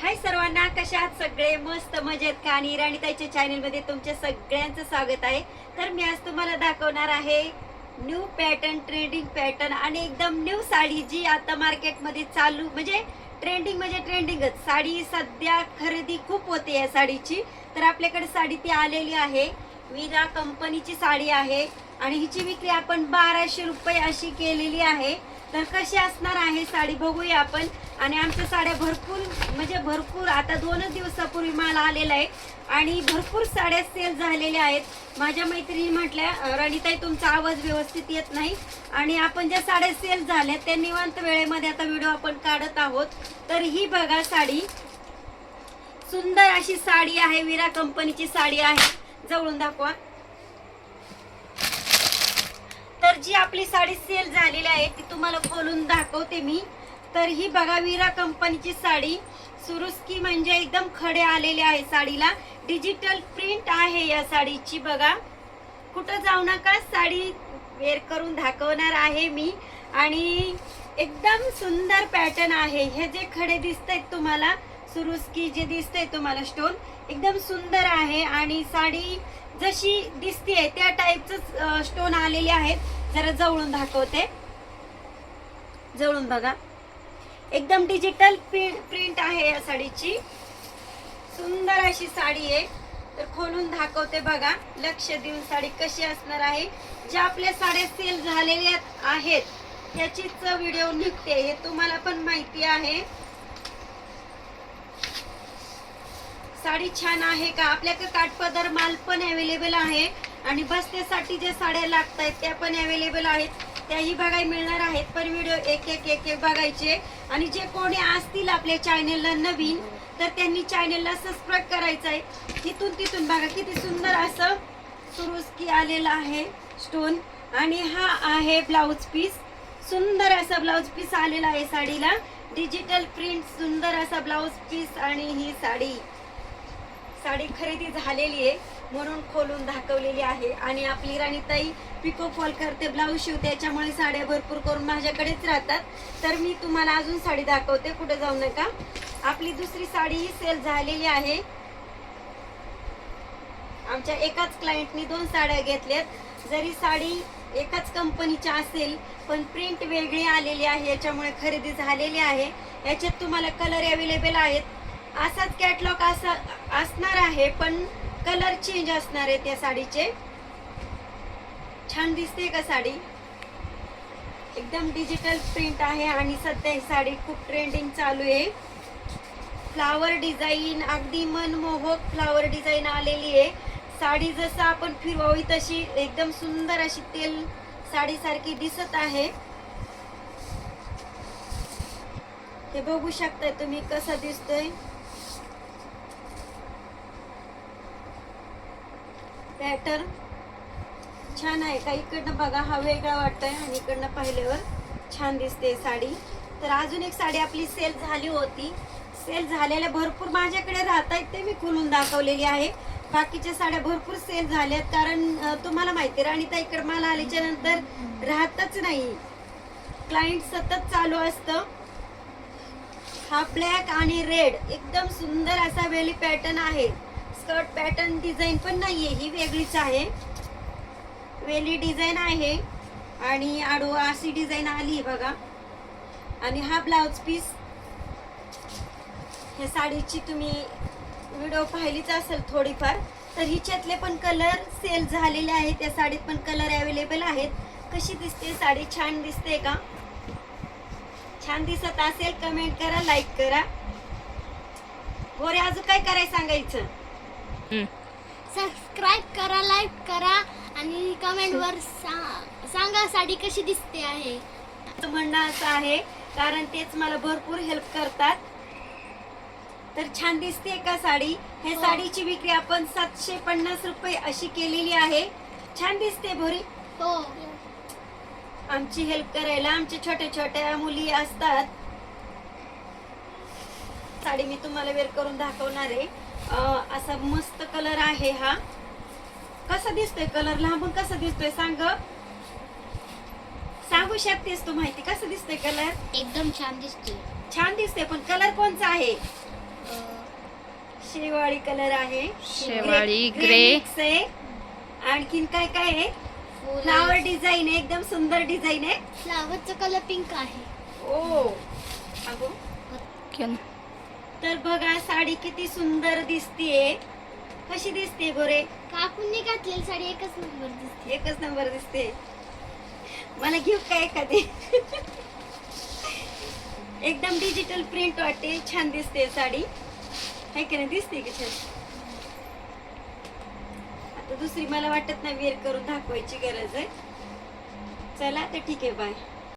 हाय सर्वांना कशा आहात सगळे? मस्त मजेत का? आणि राणीताईच्या चॅनलमध्ये तुमच्या सगळ्यांचं स्वागत आहे. तर मी आज तुम्हाला दाखवणार आहे न्यू पॅटर्न ट्रेंडिंग पॅटर्न आणि एकदम न्यू साडी जी आता मार्केटमध्ये चालू म्हणजे ट्रेंडिंग म्हणजे ट्रेंडिंगच साडी सध्या खरेदी खूप होते या साडीची. तर आपल्याकडे साडी ती आलेली आहे. विरा कंपनीची साडी आहे. आणि हिची विक्री आपण बाराशे रुपये अशी केलेली आहे. तर कशी असणार आहे साडी बघूया आपण. आणि आमच्या साड्या भरपूर म्हणजे भरपूर आता दोनच दिवसापूर्वी माल आलेला आहे. आणि भरपूर साड्या सेल झालेल्या आहेत. माझ्या मैत्रिणी म्हटल्या रणिताई तुमचा आवाज व्यवस्थित येत नाही. आणि आपण ज्या साड्या सेल झाल्या त्या निवांत वेळेमध्ये आता व्हिडिओ आपण काढत आहोत. तर ही बघा साडी. सुंदर अशी साडी आहे विरा कंपनीची साडी आहे. जवळून दाखवा तर जी आपली साडी सेल झालेली आहे ती तुम्हाला खोलून दाखवते मी. तर ही बघा विरा कंपनीची साडी. सुरुस्की म्हणजे एकदम खडे आलेले आहे साडीला. डिजिटल प्रिंट आहे या साडीची बघा. कुठं जाऊ नका साडी वेअर करून दाखवणार आहे मी. आणि एकदम सुंदर पॅटर्न आहे. हे जे खडे दिसत आहेत तुम्हाला सुरुस्की जे दिसतंय तुम्हाला स्टोन एकदम सुंदर आहे. आणि साडी जशी दिसतीये त्या टाईपच स्टोन आलेले आहेत. जरा जवळून दाखवते. जवळून बघा. एकदम डिजिटल प्रिंट आहे या साडीची. सुंदर अशी साडी आहे. तर खोलून दाखवते बघा. लक्ष देऊन साडी कशी असणार आहे. ज्या आपल्या साड्या सेल झालेल्या आहेत त्याचीच व्हिडिओ निघते हे तुम्हाला पण माहिती आहे. साडी छान आहे का? आपल्याकडे काठपदर माल पण अवेलेबल आहे. आणि बसतेसाठी ज्या साड्या लागत आहेत त्या पण अवेलेबल आहेत. त्याही बघाय मिळणार आहेत पण व्हिडिओ एक एक एक एक बघायचे. आणि जे कोणी असतील आपल्या चॅनेलला नवीन तर त्यांनी चॅनेलला सबस्क्राईब करायचं आहे. तिथून तिथून बघा किती सुंदर असं सुरुस्की आलेला आहे स्टोन आणि हा आहे ब्लाऊज पीस सुंदर असा ब्लाऊज पीस आलेला आहे साडीला. डिजिटल प्रिंट सुंदर असा ब्लाऊज पीस आणि ही साडी. साडी खरेदी झालेली आहे म्हणून खोलून दाखवलेली आहे. आणि आपली राणीताई पिको फॉल करते ब्लाऊज शिवते त्याच्यामुळे साड्या भरपूर करून माझ्याकडेच राहतात. तर मी तुम्हाला अजून साडी दाखवते कुठे जाऊ नका. आपली दुसरी साडी ही सेल झालेली आहे. आमच्या एकाच क्लायंटनी दोन साड्या घेतल्यात. जरी साडी एकाच कंपनीची असेल पण प्रिंट वेगळी आलेली आहे याच्यामुळे खरेदी झालेली आहे. याच्यात तुम्हाला कलर अवेलेबल आहेत. असाच कॅटलॉग असा असणार आहे पण कलर चेंज असणार आहे त्या साडीचे. छान दिसते का साडी? एकदम डिजिटल प्रिंट आहे आणि सध्या ही साडी खूप ट्रेंडिंग चालू आहे. फ्लावर डिझाईन अगदी मनमोहक फ्लावर डिझाईन आलेली आहे. साडी जसं आपण फिरवावी तशी एकदम सुंदर अशी तेल साडीसारखी दिसत आहे. हे बघू शकताय तुम्ही कसं दिसतोय. पॅटर्न छान आहे का? इकडनं बघा हा वेगळा वाटतोय आणि इकडनं पाहिल्यावर छान दिसते साडी. तर अजून एक साडी आपली सेल झाली होती. सेल झालेल्या भरपूर माझ्याकडे राहत आहेत ते मी खोलून दाखवलेली आहे. बाकीच्या साड्या भरपूर सेल झाल्यात कारण तुम्हाला माहिती आहे राणीता इकडे मला आल्याच्यानंतर राहतच नाही. क्लायंट सतत चालू असतं. हा ब्लॅक आणि रेड एकदम सुंदर असा वेली पॅटर्न आहे. स्कर्ट पॅटर्न डिझाईन पण नाहीये ही वेगळीच आहे. वेली डिझाईन आहे आणि आडो अशी डिझाईन आली बघा. आणि हा ब्लाउज पीस ह्या साडीची तुम्ही व्हिडिओ पाहिलीच असेल थोडीफार तर हिच्यातले पण कलर सेल झालेले आहेत त्या साडीत पण कलर अवेलेबल आहेत. कशी दिसते साडी? छान दिसते का? छान दिसत असेल कमेंट करा लाईक करा. गोरे अजून काय करायचं सांगायचं? सबस्क्राईब करा लाईक करा आणि कमेंटवर सा- सांगा साडी कशी दिसते आहे. माझं म्हणणं असं आहे कारण तेच मला भरपूर हेल्प करतात. तर छान दिसते का साडी? हे हो. साडीची विक्री आपण सातशे पन्नास रुपये अशी केलेली आहे. छान दिसते भरी. हो. आमची हेल्प करायला आमच्या छोट्या छोट्या मुली असतात. साडी मी तुम्हाला वेअर करून दाखवणार आहे. असा मस्त कलर आहे हा. कसा दिसतोय कलर लांबून कसा दिसतोय? सांग. सांगू शकतेस तू माहिती? कसं दिसतोय कलर एकदम छान दिसते छान दिसते पण कलर कोणचा आहे? शेवाळी कलर आहे. शेवाळी, ग्रे- ग्रे. मिक्स आहे. आणखीन काय काय आहे? फ्लावर डिझाईन आहे एकदम सुंदर डिझाईन आहे. फ्लावरचा कलर पिंक आहे. ओ. अगो. तर बघा साडी किती सुंदर दिसतीये. कशी दिसते गोरे? काकूंनी घातलेली साडी एकच नंबर दिसते. एकच नंबर दिसते. मला घेऊ का एखादी? एकदम डिजिटल प्रिंट वाटते. छान दिसते साडी. आहे की नाही? दिसते की छान? आता दुसरी मला वाटत नाही वेअर करून दाखवायची गरज आहे. चला तर ठीक आहे बाय